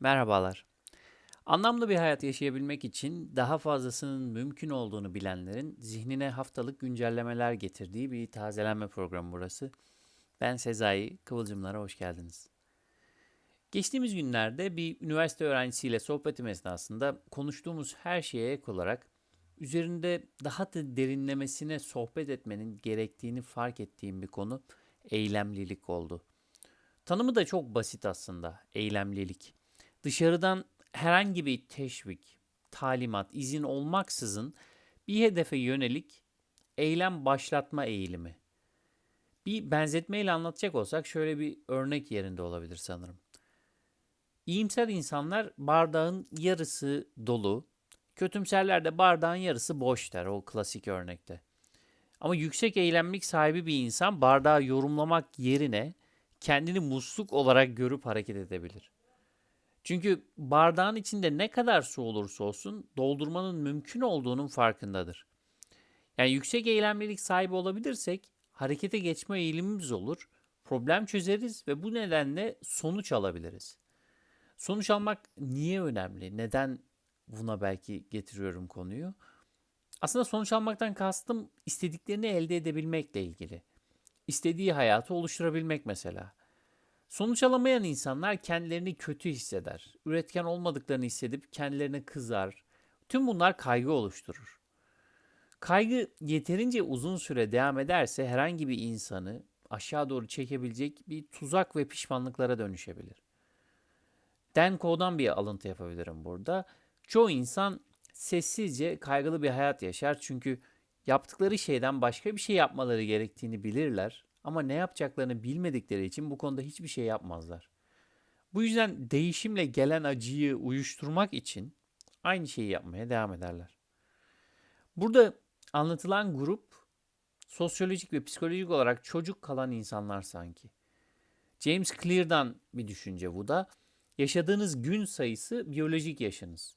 Merhabalar. Anlamlı bir hayat yaşayabilmek için daha fazlasının mümkün olduğunu bilenlerin zihnine haftalık güncellemeler getirdiği bir tazelenme programı burası. Ben Sezai, Kıvılcımlara hoş geldiniz. Geçtiğimiz günlerde bir üniversite öğrencisiyle sohbetim esnasında konuştuğumuz her şeye ek olarak üzerinde daha da derinlemesine sohbet etmenin gerektiğini fark ettiğim bir konu eylemlilik oldu. Tanımı da çok basit aslında, eylemlilik. Dışarıdan herhangi bir teşvik, talimat, izin olmaksızın bir hedefe yönelik eylem başlatma eğilimi. Bir benzetmeyle anlatacak olsak şöyle bir örnek yerinde olabilir sanırım. İyimser insanlar bardağın yarısı dolu, kötümserler de bardağın yarısı boş der o klasik örnekte. Ama yüksek eylemlik sahibi bir insan bardağı yorumlamak yerine kendini musluk olarak görüp hareket edebilir. Çünkü bardağın içinde ne kadar su olursa olsun doldurmanın mümkün olduğunun farkındadır. Yani yüksek eylemlilik sahibi olabilirsek harekete geçme eğilimimiz olur, problem çözeriz ve bu nedenle sonuç alabiliriz. Sonuç almak niye önemli? Neden buna belki getiriyorum konuyu? Aslında sonuç almaktan kastım istediklerini elde edebilmekle ilgili. İstediği hayatı oluşturabilmek mesela. Sonuç alamayan insanlar kendilerini kötü hisseder. Üretken olmadıklarını hissedip kendilerine kızar. Tüm bunlar kaygı oluşturur. Kaygı yeterince uzun süre devam ederse herhangi bir insanı aşağı doğru çekebilecek bir tuzak ve pişmanlıklara dönüşebilir. Dan Coe'dan bir alıntı yapabilirim burada. Çoğu insan sessizce kaygılı bir hayat yaşar çünkü yaptıkları şeyden başka bir şey yapmaları gerektiğini bilirler ama ne yapacaklarını bilmedikleri için bu konuda hiçbir şey yapmazlar. Bu yüzden değişimle gelen acıyı uyuşturmak için aynı şeyi yapmaya devam ederler. Burada anlatılan grup sosyolojik ve psikolojik olarak çocuk kalan insanlar sanki. James Clear'dan bir düşünce bu da. Yaşadığınız gün sayısı biyolojik yaşınız.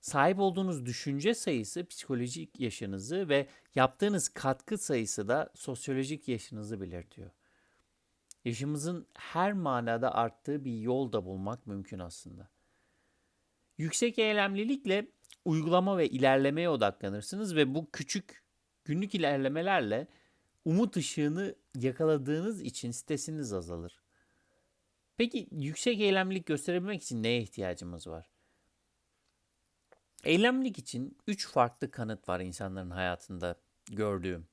Sahip olduğunuz düşünce sayısı psikolojik yaşınızı ve yaptığınız katkı sayısı da sosyolojik yaşınızı belirtiyor. Yaşımızın her manada arttığı bir yol da bulmak mümkün aslında. Yüksek eylemlilikle uygulama ve ilerlemeye odaklanırsınız ve bu küçük günlük ilerlemelerle umut ışığını yakaladığınız için stresiniz azalır. Peki yüksek eylemlilik gösterebilmek için neye ihtiyacımız var? Eylemlilik için üç farklı kanıt var insanların hayatında gördüğüm.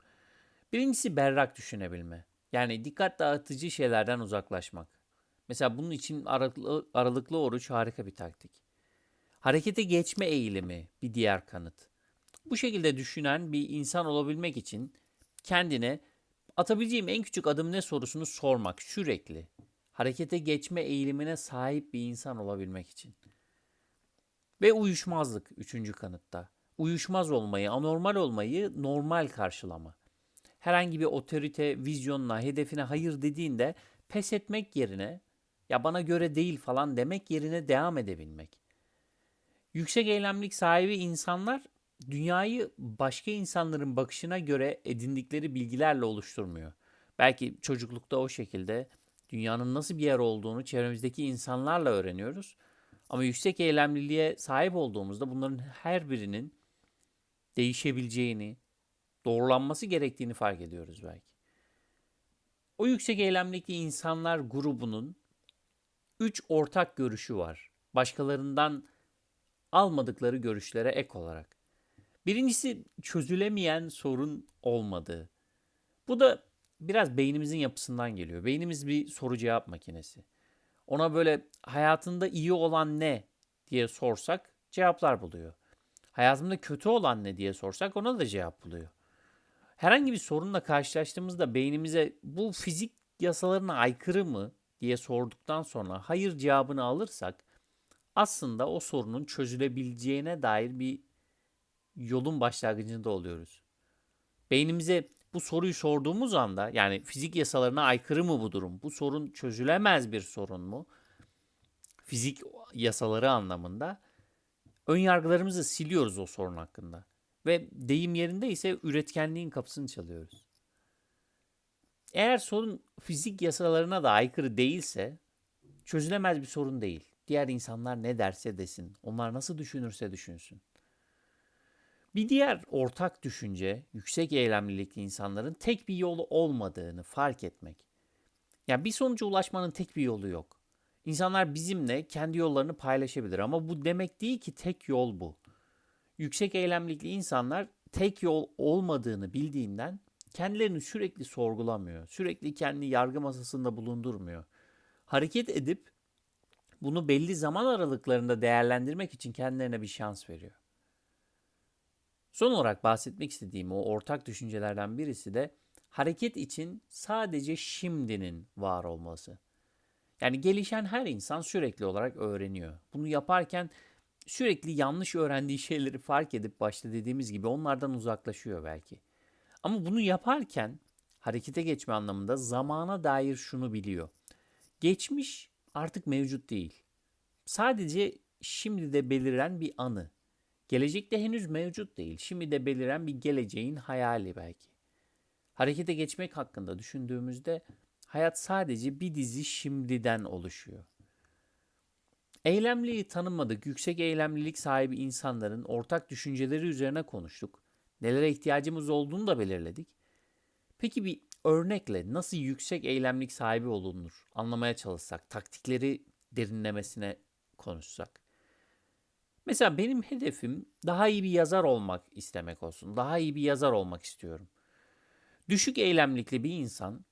Birincisi berrak düşünebilme. Yani dikkat dağıtıcı şeylerden uzaklaşmak. Mesela bunun için aralıklı, aralıklı oruç harika bir taktik. Harekete geçme eğilimi bir diğer kanıt. Bu şekilde düşünen bir insan olabilmek için kendine atabileceğim en küçük adım ne sorusunu sormak sürekli. Harekete geçme eğilimine sahip bir insan olabilmek için. Ve uyuşmazlık üçüncü kanıtta. Uyuşmaz olmayı, anormal olmayı normal karşılama. Herhangi bir otorite, vizyonuna, hedefine hayır dediğinde pes etmek yerine ya bana göre değil falan demek yerine devam edebilmek. Yüksek eylemlik sahibi insanlar dünyayı başka insanların bakışına göre edindikleri bilgilerle oluşturmuyor. Belki çocuklukta o şekilde dünyanın nasıl bir yer olduğunu çevremizdeki insanlarla öğreniyoruz. Ama yüksek eylemliliğe sahip olduğumuzda bunların her birinin değişebileceğini, doğrulanması gerektiğini fark ediyoruz belki. O yüksek eylemlilikli insanlar grubunun üç ortak görüşü var. Başkalarından almadıkları görüşlere ek olarak. Birincisi çözülemeyen sorun olmadığı. Bu da biraz beynimizin yapısından geliyor. Beynimiz bir soru cevap makinesi. Ona böyle hayatında iyi olan ne diye sorsak cevaplar buluyor. Hayatımda kötü olan ne diye sorsak ona da cevap buluyor. Herhangi bir sorunla karşılaştığımızda beynimize bu fizik yasalarına aykırı mı diye sorduktan sonra hayır cevabını alırsak aslında o sorunun çözülebileceğine dair bir yolun başlangıcında oluyoruz. Beynimize bu soruyu sorduğumuz anda yani fizik yasalarına aykırı mı bu durum? Bu sorun çözülemez bir sorun mu? Fizik yasaları anlamında ön yargılarımızı siliyoruz o sorun hakkında. Ve deyim yerinde ise üretkenliğin kapısını çalıyoruz. Eğer sorun fizik yasalarına da aykırı değilse çözülemez bir sorun değil. Diğer insanlar ne derse desin. Onlar nasıl düşünürse düşünsün. Bir diğer ortak düşünce yüksek eylemlilikli insanların tek bir yolu olmadığını fark etmek. Yani bir sonuca ulaşmanın tek bir yolu yok. İnsanlar bizimle kendi yollarını paylaşabilir ama bu demek değil ki tek yol bu. Yüksek eylemlilikli insanlar tek yol olmadığını bildiğinden kendilerini sürekli sorgulamıyor. Sürekli kendi yargı masasında bulundurmuyor. Hareket edip bunu belli zaman aralıklarında değerlendirmek için kendilerine bir şans veriyor. Son olarak bahsetmek istediğim o ortak düşüncelerden birisi de hareket için sadece şimdinin var olması. Yani gelişen her insan sürekli olarak öğreniyor. Bunu yaparken sürekli yanlış öğrendiği şeyleri fark edip başta dediğimiz gibi onlardan uzaklaşıyor belki. Ama bunu yaparken harekete geçme anlamında zamana dair şunu biliyor. Geçmiş artık mevcut değil. Sadece şimdi de beliren bir anı. Gelecekte henüz mevcut değil. Şimdi de beliren bir geleceğin hayali belki. Harekete geçmek hakkında düşündüğümüzde hayat sadece bir dizi şimdiden oluşuyor. Eylemliği tanımadık, yüksek eylemlilik sahibi insanların ortak düşünceleri üzerine konuştuk. Nelere ihtiyacımız olduğunu da belirledik. Peki bir örnekle nasıl yüksek eylemlik sahibi olunur anlamaya çalışsak, taktikleri derinlemesine konuşsak. Mesela benim hedefim daha iyi bir yazar olmak istemek olsun. Daha iyi bir yazar olmak istiyorum. Düşük eylemlikli bir insan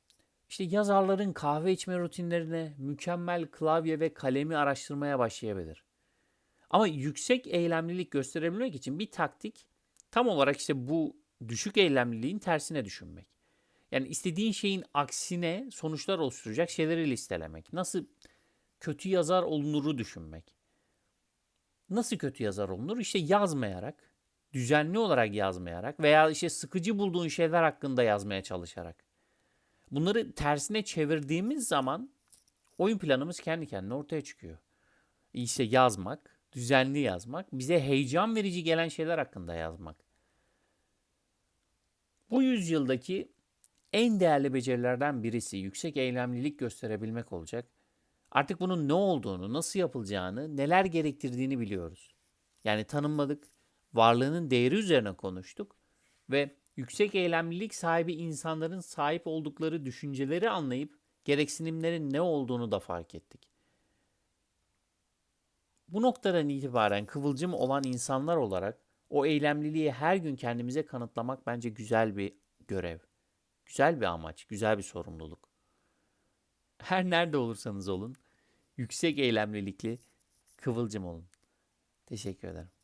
işte yazarların kahve içme rutinlerine, mükemmel klavye ve kalemi araştırmaya başlayabilir. Ama yüksek eylemlilik gösterebilmek için bir taktik tam olarak işte bu düşük eylemliliğin tersine düşünmek. Yani istediğin şeyin aksine sonuçlar oluşturacak şeyleri listelemek. Nasıl kötü yazar olunuru düşünmek. Nasıl kötü yazar olunur? İşte yazmayarak, düzenli olarak yazmayarak veya işte sıkıcı bulduğun şeyler hakkında yazmaya çalışarak. Bunları tersine çevirdiğimiz zaman oyun planımız kendi kendine ortaya çıkıyor. İşte yazmak, düzenli yazmak, bize heyecan verici gelen şeyler hakkında yazmak. Bu yüzyıldaki en değerli becerilerden birisi yüksek eylemlilik gösterebilmek olacak. Artık bunun ne olduğunu, nasıl yapılacağını, neler gerektirdiğini biliyoruz. Yani tanımladık, varlığının değeri üzerine konuştuk ve yüksek eylemlilik sahibi insanların sahip oldukları düşünceleri anlayıp gereksinimlerin ne olduğunu da fark ettik. Bu noktadan itibaren kıvılcım olan insanlar olarak o eylemliliği her gün kendimize kanıtlamak bence güzel bir görev. Güzel bir amaç, güzel bir sorumluluk. Her nerede olursanız olun, yüksek eylemlilikli kıvılcım olun. Teşekkür ederim.